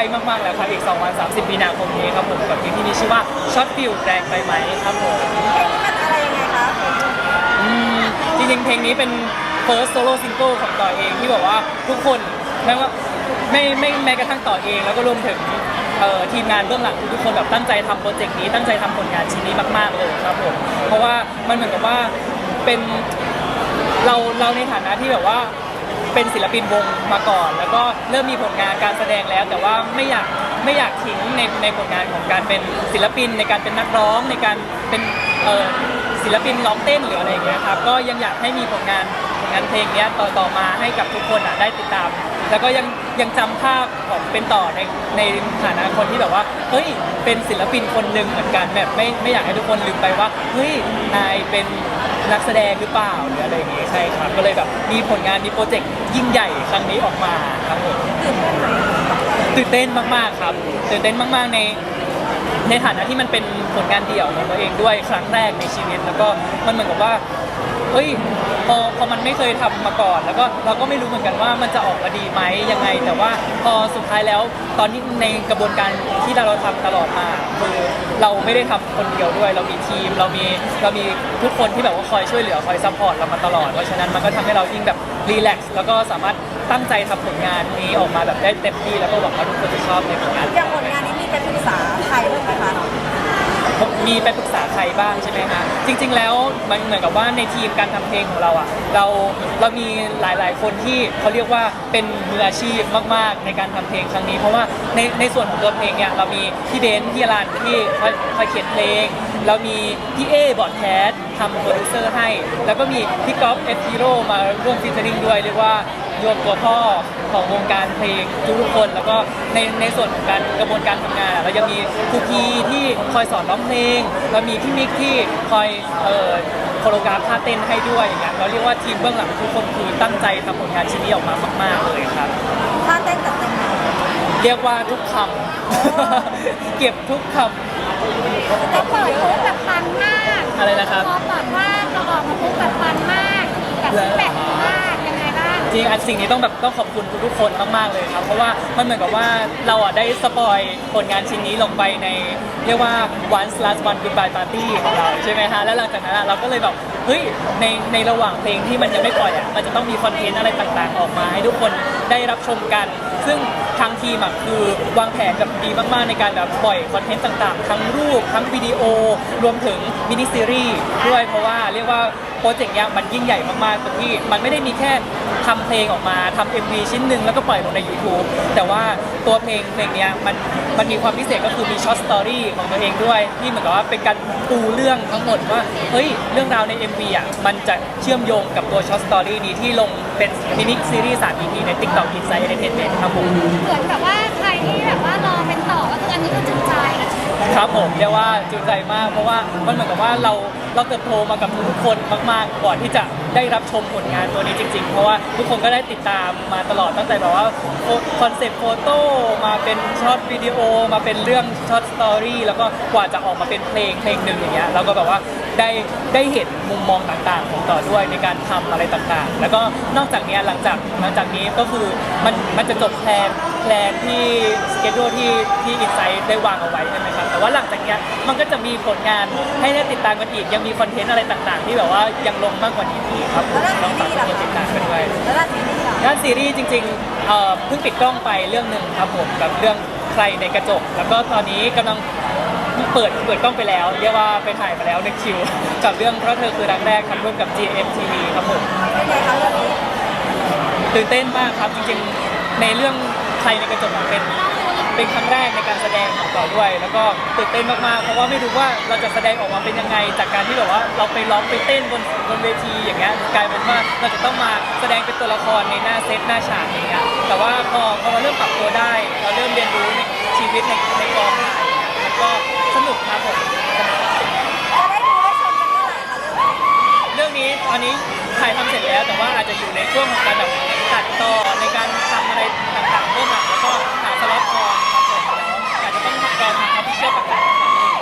ใกล้มากๆแล้วครับอีก 2 วัน 30 มีนาคมนี้ครับผมกับเพลงที่มีชื่อว่าช็อตฟิลแรงไปไหมครับผมเพลงนี้มันอะไรยังไงคะอืมจริงๆ เพลงนี้เป็น first solo single ของต่อเองที่บอกว่าทุกคนแม้ว่าไม่ไม่แม้กระทั่งต่อเอง แล้วก็รวมถึงเอ่อทีมงานเบื้องหลังทุกๆคนแบบตั้งใจทำโปรเจกต์นี้ตั้งใจทำผลงานชิ้นนี้มากๆเลยครับผมเพราะว่ามันเหมือนกับว่าเป็นเราเราในฐานะที่แบบว่า เป็นศิลปินวงมาก่อน แล้วก็เริ่มมีผลงานการแสดงแล้ว แต่ว่าไม่อยากไม่อยากทิ้งในในผลงานของการเป็นศิลปินในการเป็นนักร้องในการเป็นเอ่อศิลปินร้องเต้นหรืออะไรอย่างเงี้ยครับก็ยังอยากให้มีผลงานผลงานเพลงเนี้ยต่อต่อมาให้กับทุกคนอะได้ติดตาม แล้วก็ยัง ยังจำภาพของเป็นต่อในในฐานะคนที่แบบว่าเฮ้ยเป็นศิลปินคนหนึ่งเหมือนกันแบบไม่ไม่อยากให้ทุกคนลืมไปว่าเฮ้ยนายเป็นนักแสดงหรือเปล่าหรืออะไรอย่างเงี้ยใช่ครับก็เลยแบบมีผลงานมีโปรเจกต์ยิ่งใหญ่ครั้งนี้ออกมาครับผมตื่นเต้นมากๆครับตื่นเต้นมากๆใน ในฐานะที่มันเป็นผลงานเดี่ยวของตัวเองด้วยครั้งแรกในชีวิต แล้วก็มันเหมือนกับว่า เฮ้ยพอพอมันไม่เคยทำมาก่อน แล้วก็เราก็ไม่รู้เหมือนกันว่ามันจะออกมาดีไหมยังไง แต่ว่าพอสุดท้ายแล้วตอนที่ในกระบวนการที่เราทำตลอดมาคือเราไม่ได้ทำคนเดียวด้วย เรามีทีมเรามีเรามีทุกคนที่แบบว่าคอยช่วยเหลือคอยซัพพอร์ตเรามาตลอดเพราะฉะนั้นมันก็ทำให้เรายิ่งแบบรีแลกซ์แล้วก็สามารถตั้งใจทำผลงานนี้ออกมาแบบได้เต็มที่แล้วก็หวังว่าทุกคนจะชอบในผลงาน อย่างผลงานนี้มีไปปรึกษาใครบ้างไหมคะ มีไปปรึกษาใครบ้างใช่ไหมฮะจริง ๆ แล้วมันเหมือนกับว่าในทีมการทำเพลงของเราอะเราเรามีหลายๆ คนที่เขาเรียกว่าเป็นมืออาชีพมาก ๆ ในการทำเพลงครั้งนี้ เพราะว่าในในส่วนของตัวเพลงเนี่ยเรามีพี่เบนซ์พี่รันที่คอยคอยเขียนเพลง เรามีพี่เอบอดแคสทำโปรดิวเซอร์ให้ แล้วก็มีพี่ก๊อฟเอฟฮีโร่มาร่วมฟีเจอริงด้วยเรียกว่า รวมตัวพ่อของวงการเพลงทุกๆคน แล้วก็ในในส่วนของการกระบวนการทำงานอะเรายังมีครูพีที่คอยสอนร้องเพลง เรามีพี่มิกที่คอยเอ่อโคโรกราฟท่าเต้นให้ด้วยอย่างเงี้ยเราเรียกว่าทีมเบื้องหลังทุกคนคือตั้งใจทำผลงานชิ้นนี้ออกมามากๆเลยครับ ท่าเต้นจัดเต็มไหมเรียกว่าทุกคำ เก็บทุกคแต่เปิดปุ๊บแบบปังมากำอะไรนะครับ พอเริงอันสิ่งนี้ต้องแบบต้องขอบคุณทุกๆคนมากๆเลยครับ เพราะว่ามันเหมือนกับว่าเราอะได้สปอยผลงานชิ้นนี้ลงไปในเรียกว่า once last one goodbye party ของเราใช่ไหมฮะแล้วหลังจากนั้นอะเราก็เลยแบบเฮ้ยในในระหว่างเพลงที่มันยังไม่ปล่อยอะมันจะต้องมีคอนเทนต์อะไรต่างๆ ออกมาให้ทุกคนได้รับชมกัน ซึ่งทางทีมอะคือวางแผนแบบดีมากๆในการแบบปล่อยคอนเทนต์ต่างๆ ทั้งรูปทั้งวิดีโอรวมถึงมินิซีรีส์ด้วยเพราะว่าเรียกว่า โปรเจกต์เนี้ยมันยิ่งใหญ่มากๆตรงที่มันไม่ได้มีแค่ทำเพลงออกมาทำ MV ชิ้นหนึ่งแล้วก็ปล่อยลงใน YouTube แต่ว่าตัวเพลงเพลงเนี้ยมันมันมีความพิเศษก็คือมีช็อตสตอรี่ของตัวเองด้วยที่เหมือนกับว่าเป็นการปูเรื่องทั้งหมดว่าเฮ้ยเรื่องราวใน MV อะมันจะเชื่อมโยงกับตัวช็อตสตอรี่นี้ที่ลงเป็นมินิซีรีส์3 EP ใน TikTok Inside Entertainment ครับผมเหมือนแบบว่าใครที่แบบว่ารอเป็นต่อก็คืออันนี้ก็จุใจ ครับผมเรียกว่าจุใจมากเพราะว่ามันเหมือนกับว่าเรา เราเติบโตมากับทุกคนมากๆ ก่อนที่จะได้รับชมผลงานตัวนี้จริง ๆ เพราะว่าทุกคนก็ได้ติดตามมาตลอดตั้งแต่แบบว่าคอนเซ็ปต์โฟโต้มาเป็นช็อตวิดีโอมาเป็นเรื่องช็อตสตอรี่แล้วก็กว่าจะออกมาเป็นเพลงเพลงหนึ่งอย่างเงี้ยเราก็แบบว่า ได้ได้เห็นมุมมองต่างๆของต่อด้วยในการทำอะไรต่างๆ แล้วก็นอกจากเนี้ยหลังจากหลังจากนี้ก็คือมันมันจะจบแพลนแพลนที่สเกจดที่ที่อินไซต์ได้วางเอาไว้ใช่ไหมครับแต่ว่าหลังจากเนี้ยมันก็จะมีผลงานให้ได้ติดตามกันอีก ยังมีคอนเทนต์อะไรต่างๆ ที่แบบว่ายังลงมากกว่านี้อีกครับผมแล้วต้องซีฝากรีทุกส์คนล่ะติดตามกันด้วย แล้วด้านซีรีส์ล่ะด้านซีรีส์จริงๆเอ่อเพิ่งปิดกล้องไปเรื่องหนึ่งครับผมกับเรื่องใครในกระจก แล้วก็ตอนนี้กำลัง เปิดเปิดกล้องไปแล้ว เรียกว่าไปถ่ายมาแล้วในคิว กับเรื่องเพราะเธอคือรักแรกทำร่วมกับ GMTV ครับผมเป็นไงคะเรื่องนี้ตื่นเต้นมากครับจริงๆในเรื่องใครในกระจกเป็นเป็นครั้งแรกในการแสดงของเราด้วย แล้วก็ตื่นเต้นมากๆเพราะว่าไม่รู้ว่าเราจะแสดงออกมาเป็นยังไง จากการที่แบบว่าเราไปร้องไปเต้นบนบนเวทีอย่างเงี้ยกลายเป็นว่าเราจะต้องมาแสดงเป็นตัวละครในหน้าเซตหน้าฉากอย่างเงี้ยแต่ว่าพอพอเราเริ่มปรับตัวได้ เราเริ่มเรียนรู้ในชีวิตในในกองถ่ายมันก็ส นุกครับผมสนุกจะได้ดูได้ชมกันเมื่อไหร่คะเรื่องนี้เรื่องนี้ตอนนี้ถ่ายทำเสร็จแล้ว แต่ว่าอาจจะอยู่ในช่วงของการแบบตัดต่อในการทำอะไรต่างๆเบื้องหลังแล้วก็หาสล็อตออนครับผมแล้วอาจจะต้องรอทางออฟฟิเชียลประกาศอีกครั้งหนึ่ง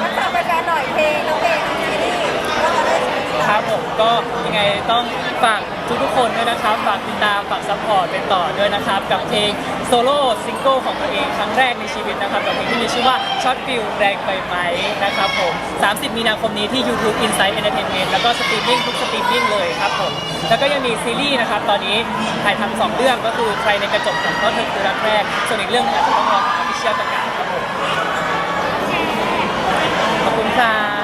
งั้นฝากแฟนๆหน่อยเพลงทั้งเพลงทั้งซีรีส์ว่าเราได้ชมกันครับผมก็ยังไงต้องฝากทุกกๆคนด้วยนะครับ ฝากติดตามฝากซัพพอร์ตเป็นต่อด้วยนะครับ กับเพลง โซโล่ซิงเกิลของตัวเองครั้งแรกในชีวิตนะครับกับเพลงที่มีชื่อว่าช็อตฟิลแรงไปไหมนะครับผม 30 มีนาคมนี้ที่ YouTube Inside Entertainment แล้วก็สตรีมมิ่งทุกสตรีมมิ่งเลยครับผม แล้วก็ยังมีซีรีส์นะครับ ตอนนี้ถ่ายทำสองเรื่องก็คือใครในกระจกของก็เธอคือรักแรก ส่วนอีกเรื่องนึงอาจจะต้องรอทางพิเชียประกาศครับผม ขอบคุณครับ